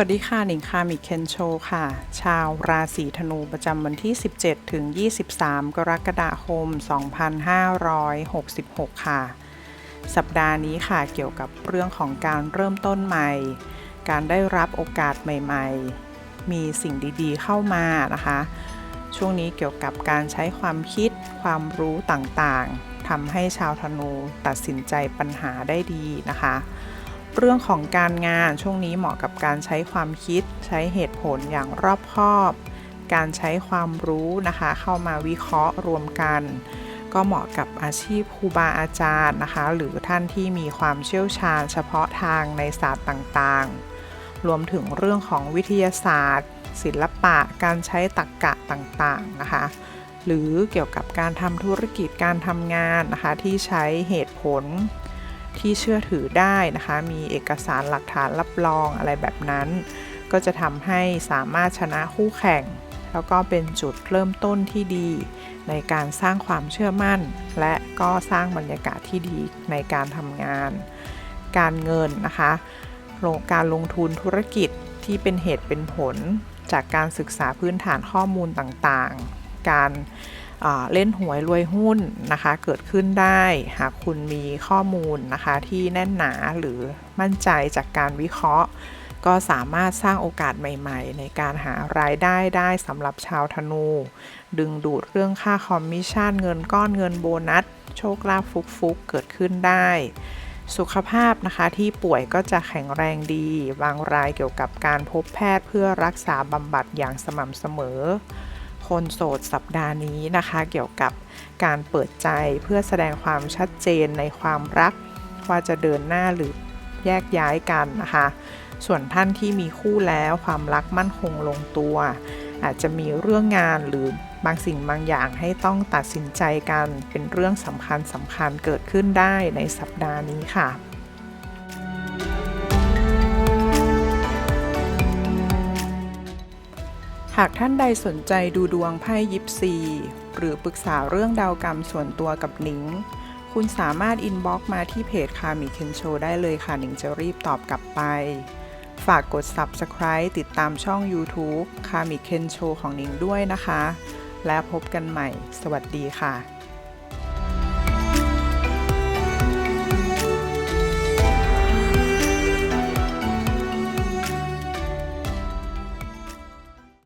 วัสดีค่ะ หนิงคามิเคนโชค่ะ ชาวราศีธนูประจำวันที่ 17 ถึง 23 กรกฎาคม 2566 ค่ะ สัปดาห์นี้ค่ะเกี่ยวกับเรื่องของการเริ่มต้นใหม่ การได้รับโอกาสใหม่ ๆ มีสิ่งดีๆเข้ามานะคะ ช่วงนี้เกี่ยวกับการใช้ความคิดความรู้ต่างๆทำให้ชาวธนูตัดสินใจปัญหาได้ดีนะคะ เรื่องของการงานช่วงนี้เหมาะกับการใช้ความคิด ใช้เหตุผลอย่างรอบคอบ การใช้ความรู้นะคะ เข้ามาวิเคราะห์รวมกัน ก็เหมาะกับอาชีพครูบาอาจารย์นะคะ หรือท่านที่มีความเชี่ยวชาญ เฉพาะทางในศาสตร์ต่างๆ รวมถึงเรื่องของวิทยาศาสตร์ ศิลปะ การใช้ตรรกกะต่างๆนะคะ หรือเกี่ยวกับการทำธุรกิจการทำงานนะคะที่ใช้เหตุผล ที่เชื่อถือได้นะคะ มีเอกสารหลักฐานรับรองอะไรแบบนั้น ก็จะทำให้สามารถชนะคู่แข่ง แล้วก็เป็นจุดเริ่มต้นที่ดี ในการสร้างความเชื่อมั่น และก็สร้างบรรยากาศที่ดีในการทำงาน การเงินนะคะการลงทุนธุรกิจที่เป็นเหตุเป็นผลจากการศึกษาพื้นฐานข้อมูลต่างๆ การ เล่นหวยรวยหุ้นนะคะ เกิดขึ้นได้หากคุณมีข้อมูลนะคะที่แน่นหนาหรือมั่นใจจากการวิเคราะห์ ก็สามารถสร้างโอกาสใหม่ ๆ ในการหารายได้ได้สำหรับชาวธนู ดึงดูดเรื่องค่าคอมมิชชั่นเงินก้อนเงินโบนัส โชคลาภฟุกๆเกิดขึ้นได้สุขภาพนะคะที่ป่วยก็จะแข็งแรงดี บางรายเกี่ยวกับการพบแพทย์เพื่อรักษาบำบัดอย่างสม่ำเสมอ คนโสดสัปดาห์นี้นะคะ เกี่ยวกับการเปิดใจเพื่อแสดงความชัดเจนในความรัก ว่าจะเดินหน้าหรือแยกย้ายกันนะคะ ส่วนท่านที่มีคู่แล้วความรักมั่นคงลงตัว อาจจะมีเรื่องงานหรือบางสิ่งบางอย่างให้ต้องตัดสินใจกันเป็นเรื่องสำคัญสำคัญเกิดขึ้นได้ในสัปดาห์นี้ค่ะ หากท่านใดสนใจดูดวงไพ่ยิปซี หรือปรึกษาเรื่องดาวกรรมส่วนตัวกับหนิง คุณสามารถอินบ็อกมาที่เพจคามิเคนโชได้เลยค่ะหนิงจะรีบตอบกลับไป ฝากกด Subscribe ติดตามช่อง YouTube คามิเคนโชของหนิงด้วยนะคะ และพบกันใหม่ สวัสดีค่ะ